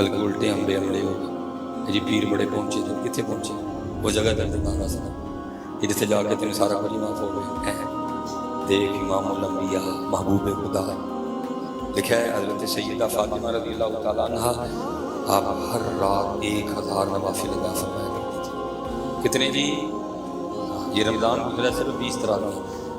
بلکہ الٹے حملے حملے ہو گئے۔ جی پیر بڑے پہنچے تھے کتنے پہنچے؟ وہ جگہ درد نانا سا جسے جا کے تین سارا کچھ معاف ہو گیا۔ دیکھ امام الانبیاء، محبوب خدا۔ لکھا ہے حضرت سیدہ فاطمہ رضی اللہ تعالیٰ عنہ، آپ ہر رات ایک ہزار نوافل ادا فرمایا کرتے تھے۔ کتنے جی؟ یہ رمضان گزرا صرف بیس طرح کا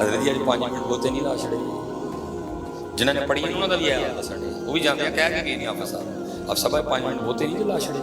ਹਜ਼ਰਤ ਜੀ ਅੱਜ 5 ਮਿੰਟ ਬੋਤੇ ਨਹੀਂ ਲਾ ਛੜੇ ਜਿਨ੍ਹਾਂ ਨੇ ਪੜ੍ਹੀ ਉਹਨਾਂ ਦਾ ਵੀ ਆਇਆ ਹੁੰਦਾ ਸਾਡੇ ਉਹ ਵੀ ਜਾਂਦੇ ਆ ਕਹਿ ਕੇ ਗਏ ਨੇ ਹਾਫਿਜ ਸਾਹਿਬ ਆਪ ਸਭਾ 5 ਮਿੰਟ ਬੋਤੇ ਨਹੀਂ ਲਾ ਛੜੇ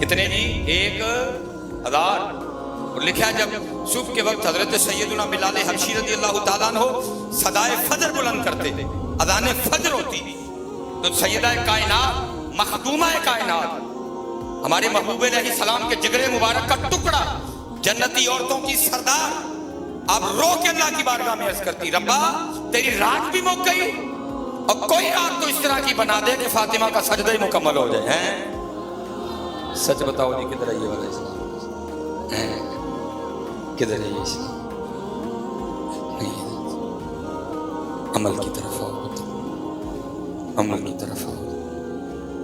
کتنے جی ایک ہزار اور لکھا جب صبح کے وقت حضرت سیدنا بلال حبشی رضی اللہ تعالیٰ عنہ صدائے فجر بلند کرتے اذان فجر ہوتی تو سیدہ کائنات، مخدومہ کائنات، ہمارے محبوب علیہ السلام کے جگر مبارک کا ٹکڑا جنتی عورتوں کی سردار اب رو کے اللہ کی بارگاہ میں عرض کرتی، ربا، تیری رات بھی موقعی اور کوئی رات تو اس طرح کی بنا دے کہ فاطمہ کا سجدہ مکمل ہو جائے، ہیں؟ سچ بتاؤ جی کدھر ہے یہ والا اسلام کدھر ہے یہ اسلام نہیں عمل کی طرف آؤ عمل کی طرف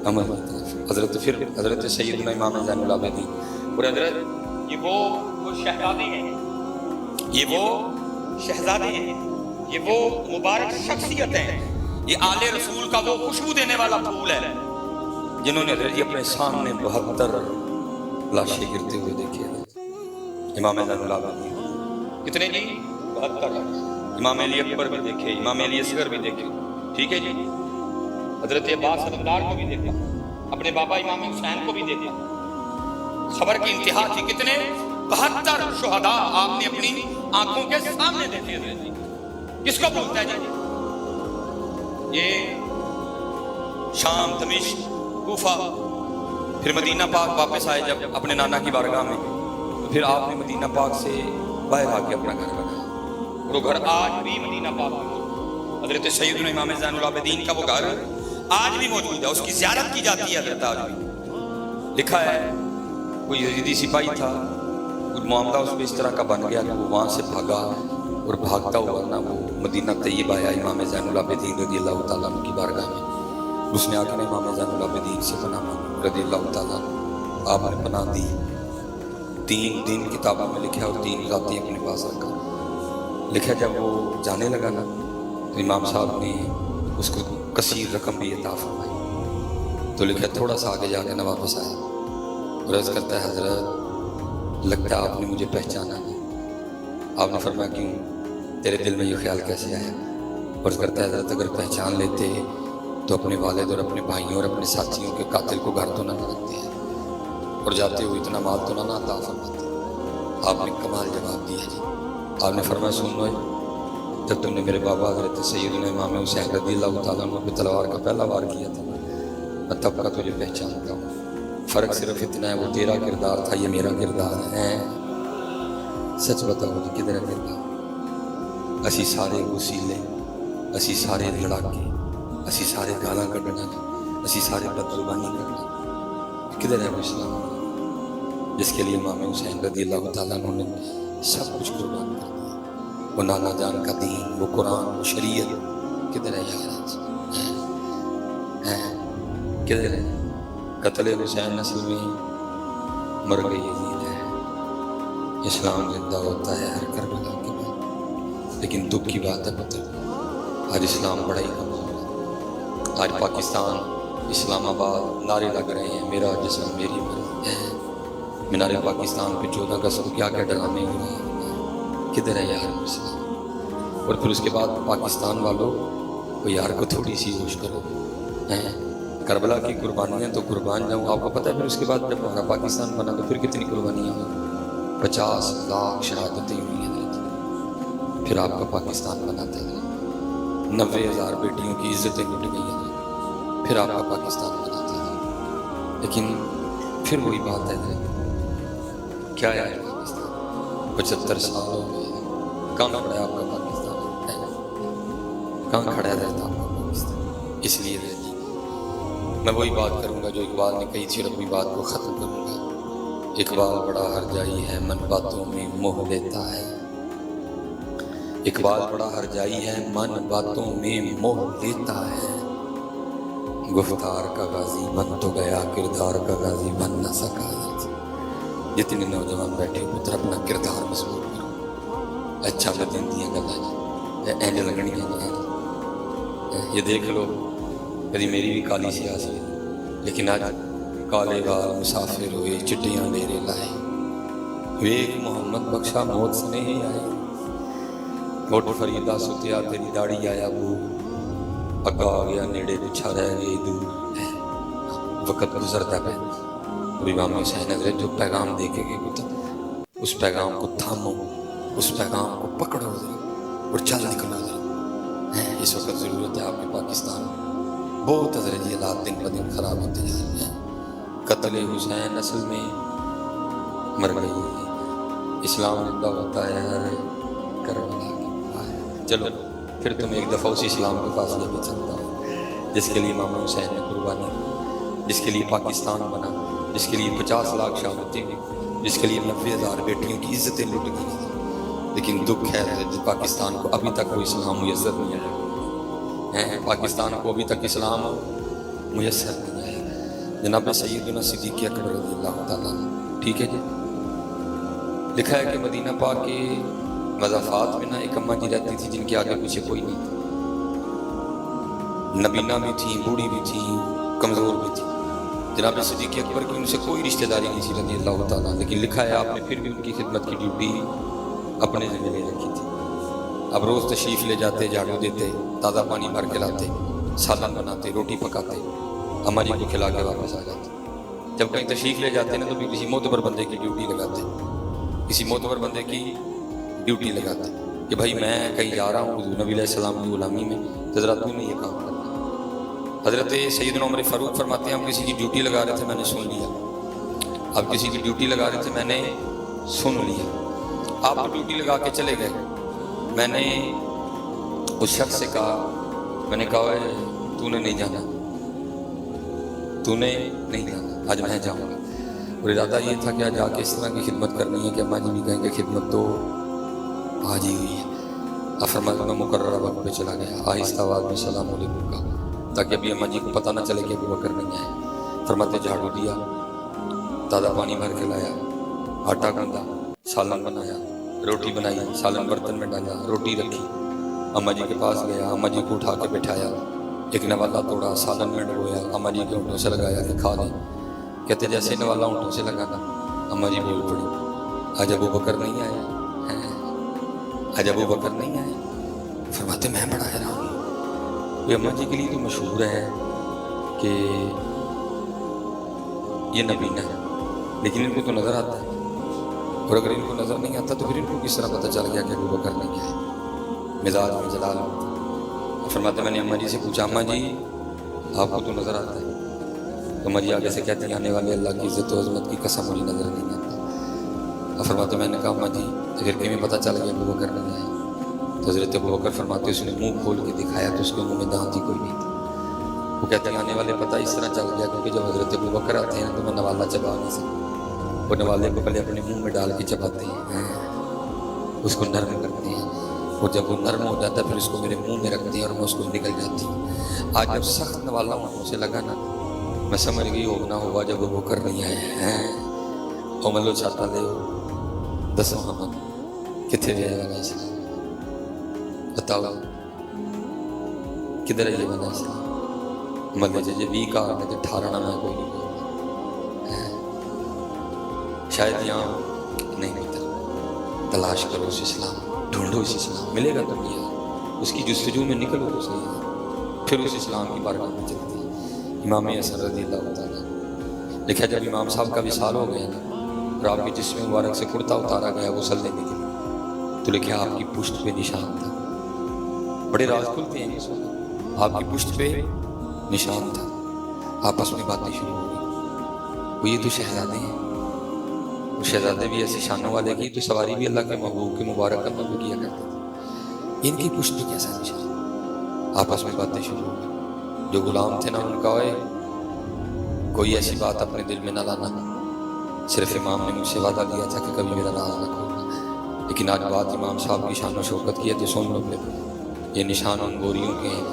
عمل کی طرف حضرت پھر حضرت سید سیدنا امام زین العابدین۔ اور حضرت یہ وہ شہزادی ہیں۔ یہ وہ شہزادی ہیں۔ یہ وہ مبارک شخصیت ہیں۔ یہ آل رسول کا وہ خوشبو دینے والا پھول ہے۔ جنہوں نے حضرت جی اپنے سامنے بہتر لاشیں گرتے ہوئے دیکھے امام اللہ کتنے جی؟ بہتر۔ امام علی اکبر بھی دیکھے امام علی اصغر بھی دیکھے۔ ٹھیک ہے جی؟ حضرت عباس سمندار کو بھی دیکھا۔ اپنے بابا امام حسین کو بھی دیکھا۔ خبر کی انتہا تھی کتنے؟ بہتر شہداء آپ نے اپنی آنکھوں کے سامنے دیکھے ہوئے کس کو بولتا ہے جی؟ یہ شام دمشق کوفہ۔ پھر مدینہ پاک واپس آئے جب اپنے نانا کی بارگاہ میں۔ پھر آپ نے مدینہ پاک سے باہر آ کے اپنا گھر رکھا۔ اور وہ گھر آج بھی مدینہ پاک میں حضرت سید امام زین العابدین کا وہ گھر آج بھی موجود ہے۔ اس کی زیارت کی جاتی ہے حضرت آج بھی۔ لکھا ہے، کوئی یزیدی سپاہی تھا۔ کوئی معاملہ اس میں اس طرح کا بن گیا کہ وہ وہاں سے بھاگا اور بھاگتا ہوا نہ وہ مدینہ طیبہ آیا امام زین العابدین رضی اللہ تعالیٰ کی بارگاہ میں۔ اس نے آ کے امام زین العابدین سے پناہ مانگی رضی اللہ تعالیٰ آپ نے پناہ دی۔ تین دن کتابوں میں لکھا اور تین ذاتی اپنے پاس رکھا۔ لکھا جب وہ جانے لگا نا، تو امام صاحب نے اس کو کثیر رقم بھی عطا فرمائی۔ تو لکھا، تھوڑا سا آگے جا کے نہ واپس آیا رض کرتا ہے، حضرت، لگتا آپ نے مجھے پہچانا نہیں۔ آپ نے فرمایا، کیوں؟ تیرے دل میں یہ خیال کیسے آیا؟ عرض کرتا ہے، حضرت، اگر پہچان لیتے تو اپنے والد اور اپنے بھائیوں اور اپنے ساتھیوں کے قاتل کو گھر تو نہ لگتے ہیں۔ اور جاتے ہوئے اتنا مال تو نہ عطا فرماتے۔ آپ نے کمال جواب دیا جی۔ آپ نے فرمایا، سن لو، جب تم نے میرے بابا حضرت سید امام حسین رضی اللہ تعالیٰ عنہ پہ تلوار کا پہلا وار کیا تھا، میں تب کا تجھے پہچانتا ہوں۔ فرق صرف اتنا ہے، وہ تیرا کردار تھا، یہ میرا کردار ہے۔ سچ بتاؤ جی کدھر کردار؟ اسی سارے وسیلے اسی سارے لڑاکے ਅਸੀਂ ਸਾਰੇ ਗਾਲਾਂ ਕੱਢਣਾ ਅਸੀਂ ਸਾਰੇ زبانی کرنا کدھر ہے وہ اسلام جس کے لیے امام حسین رضی اللہ تعالیٰ عنہ نے سب کچھ قربان کر وہ نانا جان کا دین وہ قرآن وہ شریعت کدھر ہے یار آج کدھر ہے قتل حسین نسل میں مر گئی ہے اسلام زندہ ہوتا ہے ہر کربلا کے بعد لیکن دکھ کی بات ہے پتہ آج اسلام بڑا ہی ہوتا ہے آج پاکستان، اسلام آباد، نعرے لگ رہے ہیں، میرا جسم، میری مرض مینار پاکستان پہ چودہ اگست کیا کیا ڈرامے ہو رہے ہیں؟ کدھر ہے یار؟ اور پھر اس کے بعد پاکستان والوں کو یار کو تھوڑی سی ہوش کرو کربلا کی قربانیاں تو قربان جاؤں، آپ کو پتہ ہے پھر اس کے بعد جب ہمارا پاکستان بنا تو پھر کتنی قربانیاں ہوئیں؟ پچاس لاکھ شہادتیں ہوئی ہیں۔ پھر آپ کا پاکستان بناتے ہیں۔ نوے ہزار بیٹیوں کی عزتیں لٹ گئی پھر آپ کا پاکستان بناتے ہیں۔ لیکن پھر وہی بات ہے کیا ہے پاکستان؟ پچہتر سال ہو گئے کہاں کھڑا ہے آپ کا پاکستان؟ کہاں کھڑا رہتا آپ کا پاکستان؟ اس لیے رہتی میں وہی بات کروں گا جو اقبال نے کہی تھی اور اپنی بات کو ختم کروں گا۔ اقبال بڑا ہر جائی ہے، من باتوں میں موہ لیتا ہے۔ اقبال بڑا ہر جائی ہے، من باتوں میں موہ لیتا ہے۔ گفتار کا غازی بن تو گیا، کردار کا غازی بن نہ سکا۔ جتنے نوجوان بیٹھے پتر اپنا کردار مضبوط کرو۔ اچھا بدن دیا گلا جی۔ اینج لگنی یہ دیکھ لو کدی میری بھی کالی سیاسی ہے۔ لیکن آج کالے بال مسافر ہوئے، چٹیاں میرے لائے۔ ویک محمد بخشا موت سے نہیں آئے۔ موٹ فریدا ستیا تیری داڑھی آیا بو اگا آ گیا نیڑے پچھا رہ گئی دور وقت گزرتا پہ امام حسین حضرت جو پیغام دے کے گئے اس پیغام کو تھامو اس پیغام کو پکڑو اور چل نکلو ذرا اس وقت ضرورت ہے آپ کے پاکستان میں بہت حضرت یہ حالات دن بدن خراب ہوتے جا رہے ہیں قتل حسین اصل میں مر گئی اسلام زندہ ہوتا ہے ہر کرم چلو پھر تم ایک دفعہ اسی اسلام کے پاس لے کے چلتا ہوں جس کے لیے امام حسین نے قربانی جس کے لیے پاکستان بنا جس کے لیے پچاس لاکھ شہادتیں ہوئی جس کے لیے نبے ہزار بیٹیوں کی عزتیں لٹ گئی لیکن دکھ ہے پاکستان کو ابھی تک وہ اسلام میسر نہیں آیا ہے پاکستان کو ابھی تک اسلام میسر نہیں آیا جناب سیدنا صدیق اکبر رضی اللہ تعالیٰ ٹھیک ہے جی لکھا ہے کہ مدینہ پاک کے مضافات میں نا ایک اماں جی رہتی تھی جن کے آگے پیچھے کوئی نہیں تھا نبینا بھی تھیں، بوڑھی بھی تھیں، کمزور بھی تھیں۔ جناب صدیق اکبر کی ان سے کوئی رشتہ داری نہیں تھی رضی اللہ تعالیٰ لیکن لکھا ہے آپ نے پھر بھی ان کی خدمت کی ڈیوٹی اپنے ذمہ لے رکھی تھی۔ اب روز تشریف لے جاتے، جھاڑو دیتے، تازہ پانی بھر کے لاتے، سالن بناتے، روٹی پکاتے، اماں جی کو کھلا کے واپس آ جاتے۔ جب کہیں تشریف لے جاتے نا تو بھی کسی موتبر بندے کی ڈیوٹی لگاتے۔ کسی موتبر بندے کی ڈیوٹی لگاتے کہ بھائی میں کہیں جا رہا ہوں حضور نبی علیہ السلام کی غلامی میں، تو ذرا تم نے یہ کام کرنا۔ حضرت سیدنا عمر فاروق فرماتے ہیں، ہم کسی کی ڈیوٹی لگا رہے تھے، میں نے سن لیا۔ اب کسی کی ڈیوٹی لگا رہے تھے، میں نے سن لیا۔ آپ ڈیوٹی لگا کے چلے گئے۔ میں نے اس شخص سے کہا، میں نے کہا تو نے نہیں جانا۔ تو نے نہیں جانا۔ آج میں جاؤں گا۔ اور ارادہ یہ تھا کہ آج آ کے اس طرح کی خدمت کرنی ہے کہ اماں جی بھی کہیں کہ خدمت تو آج ہی ہوئی ہے افرمت میں مقررہ وقت پہ چلا گیا۔ آہستہ آواز میں السلام علیکم کا۔ تاکہ ابھی اماں جی کو پتہ نہ چلے کہ ابو بکر نہیں آئے۔ فرماتے، جھاڑو دیا۔ تازہ پانی بھر کے لایا۔ آٹا گوندا سالن بنایا۔ روٹی بنائی، سالن برتن میں ڈالا، روٹی رکھی۔ اماں جی کے پاس گیا، اماں جی کو اٹھا کے بٹھایا۔ ایک نوالا توڑا، سالن میں ڈبویا۔ اماں جی کے اونٹوں سے لگایا کہ کھا لیں کہتے، جیسے نوالا اونٹوں سے لگانا۔ اماں جی بول پڑی آج ابو بکر نہیں آیا آج ابو بکر نہیں آیا فرماتے میں بڑا حیران ہوں۔ یہ اماں جی کے لیے تو مشہور ہے کہ یہ نبینہ ہے، لیکن ان کو تو نظر آتا ہے۔ اور اگر ان کو نظر نہیں آتا، تو پھر ان کو کس طرح پتہ چل گیا کہ ابو بکر نہیں آئے؟ مزاج میں جلال فرماتے میں نے اماں جی سے پوچھا، اماں جی آپ کو تو نظر آتا ہے۔ تو اماں جی آگے سے کہتے ہیں، آنے والے اللہ کی عزت و عظمت کی قسم مجھے نظر نہیں آتا اور فرماتے میں نے کہا، اماں جی تو پھر کہیں پتہ چل گیا ابو بکر نہیں آئے تو حضرت ابو بکر فرماتے اس نے منہ کھول کے دکھایا تو اس کے منہ میں دانت ہی کوئی نہیں۔ وہ کہتے ہیں، آنے والے پتہ اس طرح چل گیا، کیونکہ جب حضرت ابو بکر آتے ہیں تو میں نوالا چبا نہیں سکتا وہ نوالے کو پہلے اپنے منہ میں ڈال کے چباتے ہیں ہاں۔ اس کو نرم کرتے ہیں۔ اور جب وہ نرم ہو جاتا ہے، پھر اس کو میرے منہ میں رکھتے ہیں اور میں اس کو نکل جاتی ہوں۔ آج جب سخت نوالا ہوں سے لگا نا، میں سمجھ گئی ہو نہ ہوا جب وہ کر نہیں آئے ہیں۔ ہاں۔ اور ملو چاہتا لے ہو۔ دسو ہم کتنے گئے والا اسلام بتاؤ، کدھر ہے یہ والا اسلام مطلب جی بھی کہا میں تو ٹھارنا میں کوئی نہیں شاید یہاں نہیں ملتا تلاش کرو اس اسلام، ڈھونڈو اس اسلام۔ ملے گا تو نہیں اس کی جستجو میں نکلو تو صحیح پھر اس اسلام کی بارگاہ میں چلتی ہے امام اثر رضی اللہ تعالیٰ۔ لکھا جب امام صاحب کا وصال ہو گیا نا اور آپ کے جسم مبارک سے کرتا اتارا گیا غسل دینے کے لیے تو لکھا، آپ کی پشت پہ نشان تھا۔ بڑے راز کھلتے ہیں۔ آپ کی پشت پہ نشان تھا۔ آپس میں باتیں شروع ہو گئی وہ یہ تو شہزادے ہیں۔ وہ شہزادے بھی ایسے شانوں والے کی تو سواری بھی اللہ کے محبوب کے مبارک کا میں کیا کرتے تھے۔ ان کی پشت پہ کیسا نشان؟ آپس میں باتیں شروع ہو گئی جو غلام تھے نا، ان کا ہوئے، کوئی ایسی بات اپنے دل میں نہ لانا۔ صرف امام نے مجھ سے وعدہ لیا تھا کہ کبھی میرا راز نہ کھولنا لیکن آج بات امام صاحب کی شان و شوکت کی ہے تو سن لو میرے یہ نشان ان گوریوں کے ہیں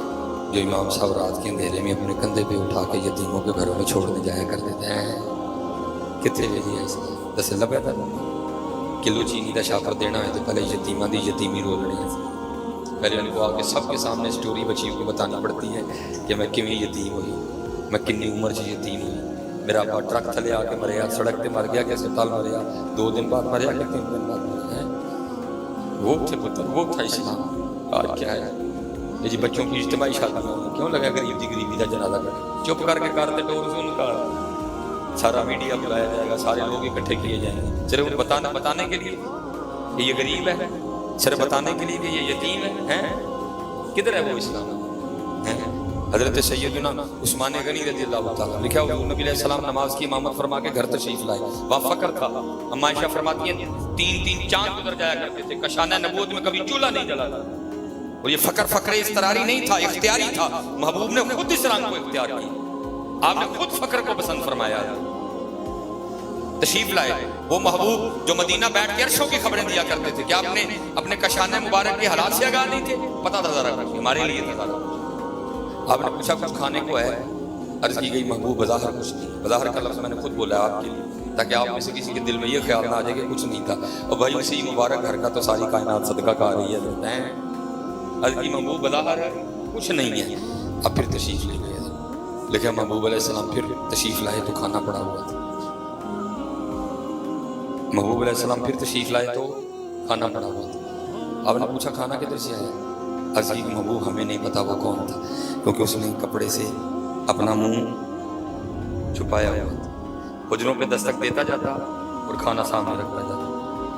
جو امام صاحب رات کے اندھیرے میں اپنے کندھے پہ اٹھا کے یتیموں کے گھروں میں چھوڑنے جایا کر دیتے ہیں۔ کتنے بجے ہے اس دس لبے تھا کلو چینی کا شاپر دینا ہے تو پہلے یتیمہ دی یتیمی رولنی ہے پہلے ان کو آ کے سب کے سامنے سٹوری بچیوں کو بتانی پڑتی ہے کہ میں کیویں یتیم ہوئی؟ میں کنی عمر سے یتیم ہوئی؟ میرا ابا ٹرک تھلے آ کے مریا سڑک پہ مر گیا کہ اسپتال مریا دو دن بعد مریا کہ تین دن بعد مریا ہے وہ تھے پتر، وہ تھا اسلام آج کیا ہے؟ یہ جی بچوں کی اجتماعی شادی میں کیوں لگا غریب دی غریبی کا جنازہ کر؟ چپ کر کے کر دے ڈور سے ان کا سارا میڈیا بلایا جائے گا، سارے لوگ اکٹھے کیے جائیں گے۔ صرف بتانا، بتانے کے لیے؟ کہ یہ غریب ہے۔ صرف بتانے کے لیے کہ یہ یتیم ہے کدھر ہے وہ اسلام؟ حضرت سیدنا عثمان غنی رضی اللہ تعالیٰ، لکھا حضور نبی علیہ السلام نماز کی امامت فرما کے گھر تشریف لائے۔ وہاں فقر تھا۔ اما عائشہ فرماتی ہیں، تین تین چاند گزر جایا کرتے تھے، کشانہ نبوت میں کبھی چولہا نہیں جلا اور یہ فقر فقر استراری نہیں تھا، اختیاری تھا۔ محبوب نے خود اس رنگ کو اختیار کیا۔ آپ نے خود فقر کو پسند فرمایا۔ تشریف لائے۔ وہ محبوب جو مدینہ بیٹھ کے عرشوں کی خبریں دیا کرتے تھے کیا آپ نے اپنے کشانہ مبارک کے حالات سے آگاہ نہیں تھے پتا تھا ذرا ہمارے لیے تھا۔ ذرا آپ نے پوچھا کچھ کھانے کو ہے؟ عرض کی گئی محبوب بظاہر کچھ نہیں بظاہر کا لفظ میں نے خود بولا آپ کے لیے، تاکہ آپ میں سے کسی کے دل میں یہ خیال نہ آ جائے کہ کچھ نہیں تھا۔ اور بھائی، اسی مبارک گھر کا تو ساری کائنات صدقہ کا رہی ہے۔ ہیں عرض کی محبوب بظاہر ہے کچھ نہیں ہے۔ اب پھر تشریف لے گئے۔ لیکن محبوب علیہ السلام پھر تشریف لائے تو کھانا پڑا ہوا تھا۔ محبوب علیہ السلام پھر تشریف لائے تو کھانا پڑا ہوا تھا۔ آپ نے پوچھا کھانا کدھر سے آیا؟ عزیز محبوب ہمیں نہیں پتا وہ کون تھا کیونکہ اس نے کپڑے سے اپنا منہ چھپایا ہوا تھا۔ حجروں پہ دستک دیتا جاتا اور کھانا سامنے رکھتا جاتا۔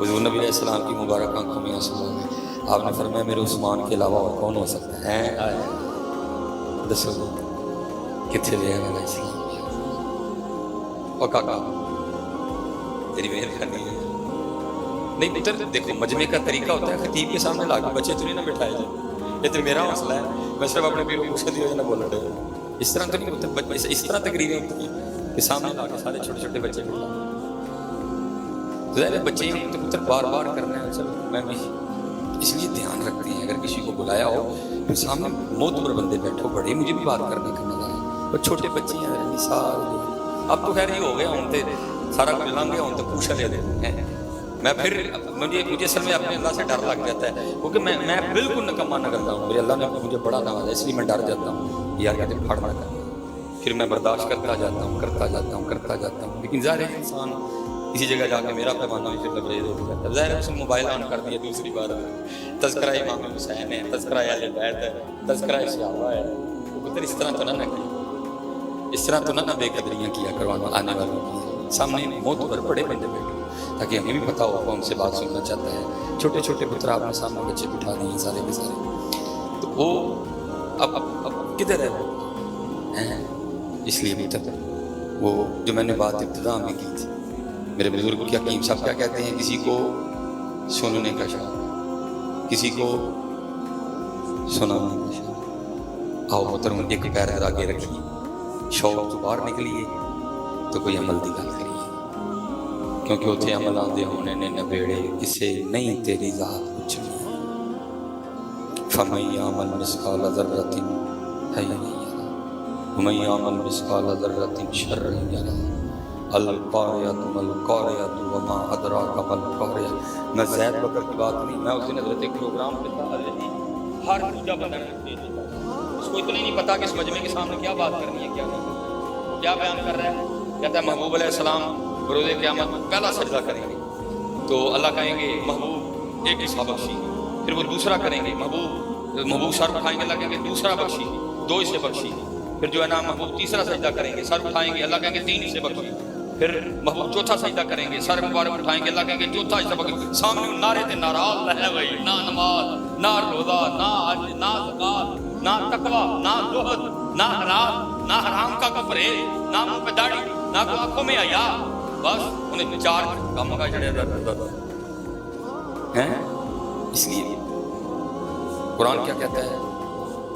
حضور نبی علیہ السلام کی مبارک آنکھوں میں۔ آنسو گئے آپ نے فرمایا میرے عثمان کے علاوہ اور کون ہو سکتا ہے؟ دسو کتنے لے گا اسلام؟ اور کاکا تیری مہربانی ہے۔ نہیں پتر دیکھو مجمع کا طریقہ ہوتا ہے خطیب کے سامنے لا کے بچے تو نہیں نہ بٹھائے جائے یہ تو میرا حوصلہ ہے۔ میں صرف اپنے پیروں کو شدی ہو نہ بول رہے اس طرح تو نہیں ہوتا بچ- اس طرح تقریریں ہوتی ہیں کہ سامنے لا کے سارے چھوٹے چھوٹے بچے بٹھا تو ظاہر ہے بچے ہیں تو پتر بار بار کرنا ہے چلو، میں بھی اس لیے دھیان رکھتے ہیں اگر کسی کو بلایا ہو تو سامنے موتبر بندے بیٹھو بڑے مجھے بھی بات کرنے کا مزہ ہے اور چھوٹے بچے ہیں مثال اب تو خیر یہ ہو گیا ہوں تے سارا کچھ لنگ گیا ہوں تو پوچھ لے ہیں میں پھر مجھے مجھے اصل میں اپنے اللہ سے ڈر لگ جاتا ہے، کیونکہ میں میں بالکل نکما نہ کرتا ہوں۔ میرے اللہ نے مجھے بڑا نوازا ہے، اس لیے میں ڈر جاتا ہوں۔ یار کہتے پھڑ نہ کر پھر میں برداشت کرتا جاتا ہوں، کرتا جاتا ہوں، کرتا جاتا ہوں۔ لیکن ظاہر ہے انسان کسی جگہ جا کے میرا پیمانہ بھی پھر لبریز ہو جاتا ہے۔ ظاہر ہے اس نے موبائل آن کر دیا، دوسری بار۔ تذکرہ امام حسین ہے، تذکرہ اہل بیت ہے، تذکرہ صحابہ ہے۔ تو پتر اس طرح تو نہ نہ کی اس طرح تو نہ نہ بے قدریاں کیا کروانا آنے والوں کی۔ سامنے موت پر بڑے بندے بیٹھے۔ تاکہ ہمیں بھی پتا ہو کون سے بات سننا چاہتا ہے چھوٹے چھوٹے پتر آپ نے سامنے بچے بٹھا دیے سارے کے سارے۔ تو وہ اب اب اب کدھر ہے وہ؟ اس لیے بھی تک وہ جو میں نے بات ابتدا میں کی تھی۔ میرے بزرگ کیا حکیم صاحب کیا کہتے ہیں؟ کسی کو سننے کا شوق کسی کو سنانے کا شوق آؤ محترم ایک پیر ہرا کے رکھیے۔ شوق تو باہر نکلیے تو کوئی عمل دی گل کریے کیونکہ اتنے عمل آدھے ہونے نے نبیڑے کسے نہیں تیری ذات کچھ نہیں فمن يعمل مثقال ذرة خيرا يره ومن يعمل مثقال ذرة شرا يره القارعة ما القارعة وما أدراك ما القارعة میں زید بکر کی بات نہیں، میں اس دن حضرت ایک پروگرام پہ تھا۔ حضرت ہر پوجا بندہ دے اس کو اتنا ہی نہیں پتا کہ اس مجمع کے سامنے کیا بات کرنی ہے، کیا نہیں۔ کیا بیان کر رہا ہے؟ کہتا ہے محبوب علیہ السلام بروز قیامت پہلا سجدہ کریں گے۔ تو اللہ کہیں گے، محبوب، ایک حصہ بخشی۔ پھر وہ دوسرا کریں گے، محبوب محبوب سر اٹھائیں گے اللہ کہیں گے، دوسرا بخشی، دو حصے بخشی۔ پھر جو ہے نا، محبوب تیسرا سجدہ کریں گے سر اٹھائیں گے، اللہ کہیں گے، تین حصے بخشی۔ پھر محبوب چوتھا سجدہ کریں گے سر مبارک اٹھائیں گے، اللہ کہیں گے، چوتھا حصہ بخشی۔ سامنے نعرے تے نعرہ۔ اللہ ہے بھائی، نہ نماز، نہ روزہ، نہ حج، نہ زکات، نہ تقوی، نہ زہد، نہ حرام نہ حرام کا کوئی پرہیز نہ منہ پہ داڑھی، نہ کوئی آنکھوں میں حیا بس انہیں چار کام کا چڑھے ہیں۔ اس لیے۔ قرآن کیا کہتا ہے؟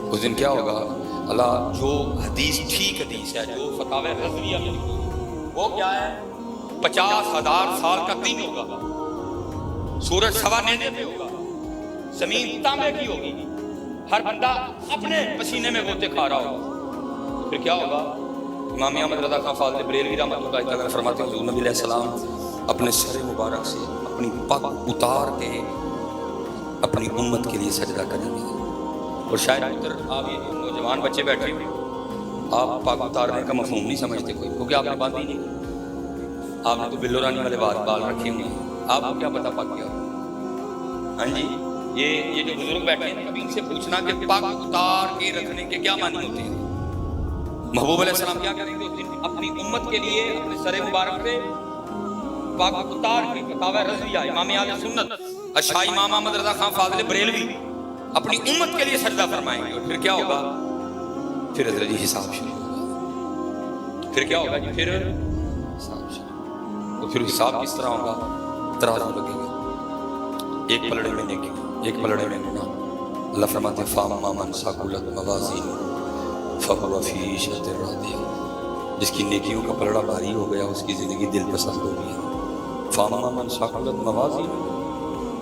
اس دن کیا ہوگا؟ اللہ جو حدیث، ٹھیک حدیث ہے، جو فتح رضویہ میں وہ کیا ہے؟ پچاس ہزار سال کا دن ہوگا۔ سورج سوا نینے پہ ہوگا۔ زمین تانبے کی ہوگی۔ ہر بندہ اپنے پسینے میں گوتے کھا رہا ہوگا۔ پھر کیا ہوگا؟ امام احمد رضا خان فاضل بریلوی رحمۃ اللہ تعالیٰ فرماتے ہیں، حضور نبی علیہ السلام اپنے سر مبارک سے اپنی پگ اتار کے اپنی امت کے لیے سجدہ کریں گے۔ اور شاید ادھر آپ یہ نوجوان بچے بیٹھے ہوئے آپ پگ اتارنے کا مفہوم نہیں سمجھتے کوئی، کیونکہ آپ نے باندھی نہیں۔ آپ نے تو بلو رانی والے بال بال رکھے ہوئے ہیں۔ آپ کو کیا پتا پگ کیا ہاں جی یہ یہ جو بزرگ بیٹھے ہیں، کبھی ان سے پوچھنا کہ پگ اتار کے رکھنے کے کیا معنی ہوتے ہیں؟ محبوب علیہ السلام کیا کریں گے؟ اپنی امت کے لیے، اپنے سر مبارک پہ پاک اتار کے فتاوی رضویہ، امام اہل سنت اشاہ امام احمد رضا خان فاضل بریلوی اپنی امت کے لیے سجدہ فرمائیں گے۔ پھر کیا ہوگا؟ پھر حضرت جی حساب شروع ہوگا۔ پھر کیا ہوگا جی؟ پھر حساب شروع اور پھر حساب کس طرح ہوگا؟ ترازو لگے گا۔ ایک پلڑے میں نیکی ایک پلڑے میں گناہ اللہ فرماتے ہیں، فاما من ساکولت موازین فہو فی عیشت راضیہ جس کی نیکیوں کا پلڑا بھاری ہو گیا، اس کی زندگی دل پسند ہو گئی۔ فاما من ساکولت موازین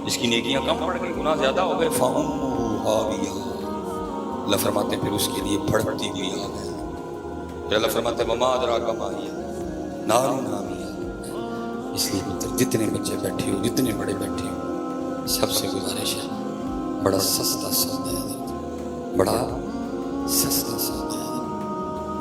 جس کی نیکیاں کم پڑ گئی گناہ زیادہ ہو گئے فام ہاویہ اللہ فرماتے پھر اس کے لیے بھڑکتی ہوئی آگ ہے پھر اللہ فرماتے ہیں، وما ادراک ما ہی نار نامیہ اس لیے پتر جتنے بچے بیٹھے ہو، جتنے بڑے بیٹھے ہو، سب سے گزارش ہے، بڑا سستا سودا ہے۔ بڑا sisters and men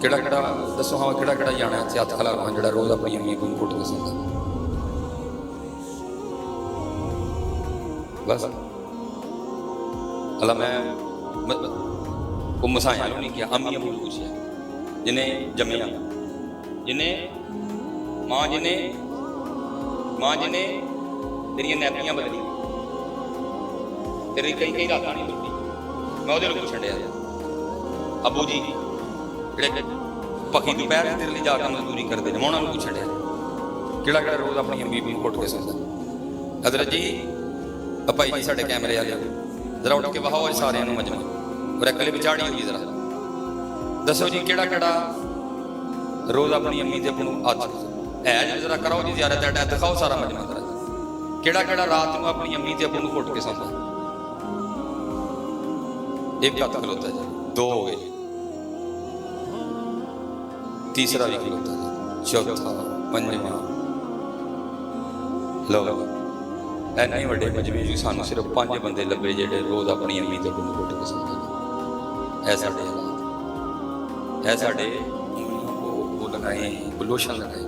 ਕਿਹੜਾ ਕਿਹੜਾ ਦੱਸੋ ਹਾਂ ਕਿਹੜਾ ਕਿਹੜਾ ਜਾਣਾ ਇੱਥੇ ਹੱਥ ਖਲਾ ਰਹਾ ਜਿਹੜਾ ਰੋਜ਼ ਆਪਣੀ ਅੰਮੀ ਨੂੰ ਕੋਟ ਦੱਸਦਾ ਬਸ ਅਲਾ ਮੈਂ ਉਹ ਮਸਾਇਆ ਨੂੰ ਨਹੀਂ ਕਿਹਾ ਅੰਮੀ ਨੂੰ ਪੁੱਛਿਆ ਜਿਨੇ ਜੰਮਿਆ ਜਿਨੇ ਮਾਂ ਜੀ ਨੇ, ਮਾਂ ਜੀ ਨੇ ਤੇਰੀਆਂ ਨੈਪੀਆਂ ਬਦਲੀਆਂ। ਤੇਰੀ ਕਈ ਕਈ ਰਾਤਾਂ ਨਹੀਂ ਬਦਲੀ ਮੈਂ ਉਹਦੇ ਨੂੰ ਪੁੱਛਣ ਡਿਆ ਅਬੂ ਜੀ, ਜਿਹੜੇ ਪੱਖੀ ਦੁਪਹਿਰ ਤੇਰੇ ਲਈ ਜਾ ਕੇ ਮਜ਼ਦੂਰੀ ਕਰਦੇ ਨੇ, ਮੈਂ ਉਹਨਾਂ ਨੂੰ ਪੁੱਛਣ ਡਿਆ ਕਿਹੜਾ ਕਿਹੜਾ ਰੋਜ਼ ਆਪਣੀ ਅੰਮੀ ਨੂੰ ਕੁੱਟ ਕੇ ਸੌਂਦਾ। ਹਜ਼ਰਤ ਜੀ ਆ ਭਾਈ ਜੀ ਸਾਡੇ ਕੈਮਰੇ ਵਾਲੇ ਜਰਾ ਉੱਠ ਕੇ ਵਹਾਓ ਅੱਜ ਸਾਰਿਆਂ ਨੂੰ ਮਜਮਾ। ਔਰ ਅਕਲੇ ਵਿਚਾੜੀ ਹੋਈ ਜਰਾ। ਦੱਸੋ ਜੀ ਕਿਹੜਾ ਕਿਹੜਾ ਰੋਜ਼ ਆਪਣੀ ਅੰਮੀ ਦੇ ਆਪਣੂ ਅੱਜ ਹੈ ਜੀ ਜ਼ਰਾ ਕਰੋ ਜੀ ਜ਼ਿਆਰਤ ਹੈ ਦਿਖਾਓ ਸਾਰਾ ਮਜਮਾ ਜ਼ਰਾ ਕਿਹੜਾ ਕਿਹੜਾ ਰਾਤ ਨੂੰ ਆਪਣੀ ਅੰਮੀ ਤੇ ਅੱਬੂ ਨੂੰ ਘੁੱਟ ਕੇ ਸੌਂਦਾ? ਇੱਕ ਹੱਥ ਖਲੋਤਾ ਜੀ, ਦੋ ਹੋ ਗਏ ਤੀਸਰਾ ਵੀ ਖਲੋਤਾ ਜੀ, ਚੌਥਾ, ਪੰਜਵਾਂ। ਲਓ ਐਨੇ ਵੱਡੇ ਮਜਮੇ ਜੀ, ਸਾਨੂੰ ਸਿਰਫ ਪੰਜ ਬੰਦੇ ਲੱਭੇ ਜਿਹੜੇ ਰੋਜ਼ ਆਪਣੀ ਅੰਮੀ ਤੇ ਅੱਬੂ ਨੂੰ ਘੁੱਟ ਕੇ ਸੌਂਦੇ ਐ ਸਾਡੇ ਹਾਲਾਤ। ਐ ਸਾਡੇ ਉਹ ਲਗਾਏ ਗਲੋਸ਼ਨ ਲਗਾਏ।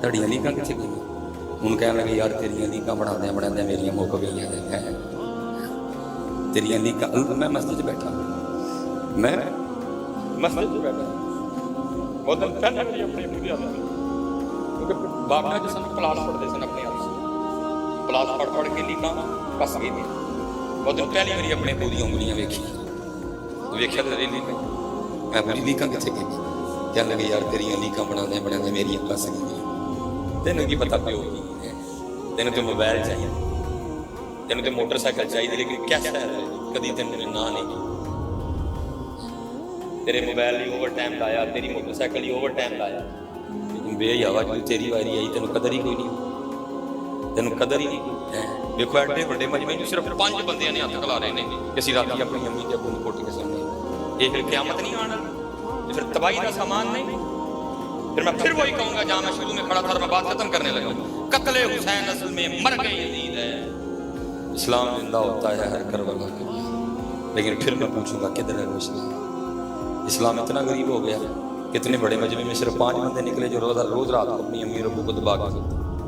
ਤੁਹਾਡੀਆਂ ਲੀਕਾਂ ਕਿੱਥੇ ਗਈਆਂ ਹੁਣ ਕਹਿਣ ਲੱਗੇ ਯਾਰ ਤੇਰੀਆਂ ਲੀਕਾਂ ਬਣਾਉਂਦੇ ਬਣਾਉਂਦੇ ਮੇਰੀਆਂ ਮੁੱਕ ਗਈਆਂ ਨੇ ਹੈ ਤੇਰੀਆਂ ਲੀਕਾਂ ਮੈਂ ਮਸਜਿਦ 'ਚ ਬੈਠਾ ਮੈਂ ਮਸਜਿਦ 'ਚ ਬੈਠਾ ਉਦੋਂ ਪਹਿਲਾਂ ਵੀ ਆਪਣੇ ਪੂਰੀ ਆਦਤ ਕਿਉਂਕਿ ਬਾਬਾ ਜੀ ਸਾਨੂੰ ਕਲਾਸ ਪੜ੍ਹਦੇ ਸਨ ਆਪਣੇ ਆਪ ਕਲਾਸ ਪੜ੍ਹ ਪੜ੍ਹ ਕੇ ਲੀਕਾਂ ਬਸ ਗਈ ਸੀ ਉਦੋਂ ਪਹਿਲੀ ਵਾਰੀ ਆਪਣੇ ਪੂਰੀ ਉਂਗਲੀਆਂ ਵੇਖੀਆਂ। ਵੇਖਿਆ ਤਾਂ ਰੇਲੀ ਮੈਂ ਪੂਰੀ ਲੀਕਾਂ ਕਿੱਥੇ ਗਈ ਕਹਿਣ ਲੱਗੇ ਯਾਰ, ਤੇਰੀਆਂ ਲੀਕਾਂ ਬਣਾਉਂਦੇ ਬਣਾਉਂਦੇ ਮੇਰੀਆਂ ਫਸ ਗਈਆਂ। ਤੈਨੂੰ ਕੀ ਪਤਾ ਪਿਓ ਕੀ ਹੈ? ਤੈਨੂੰ ਤੇ ਮੋਬਾਈਲ ਚਾਹੀਦਾ। ਤੈਨੂੰ ਤੇ ਮੋਟਰਸਾਈਕਲ ਚਾਹੀਦੀ, ਲੇਕਿਨ ਕੈਸਾ ਹੈ? ਕਦੀ ਤੈਨੂੰ ਨਾ ਨਹੀਂ تیرے موبائل لی اوور ٹائم لایا تیری موٹر سائیکل لی اوور ٹائم لایا لیکن بے ہوا جی تیری واری آئی تینوں قدر ہی کوئی نہیں تینوں قدر ہی نہیں دیکھو ایڈے بڑے مجمع جو صرف پانچ بندے نے ہاتھ کلا رہے ہیں کسی رات اپنی امی کے بند کوٹ کے سامنے یہ پھر قیامت نہیں آنا یہ پھر تباہی کا سامان نہیں پھر میں پھر وہی کہوں گا جہاں میں شروع میں کھڑا تھا اور میں بات ختم کرنے لگا قتل حسین اصل میں مر گئی یزید ہے اسلام زندہ ہوتا ہے ہر کربلا کے لیکن پھر میں پوچھوں گا کدھر ہے اسلام اسلام اتنا غریب ہو گیا کتنے بڑے مجمع میں صرف پانچ بندے نکلے جو روزہ روز رات کو اپنی امیر ابو کو دبا کے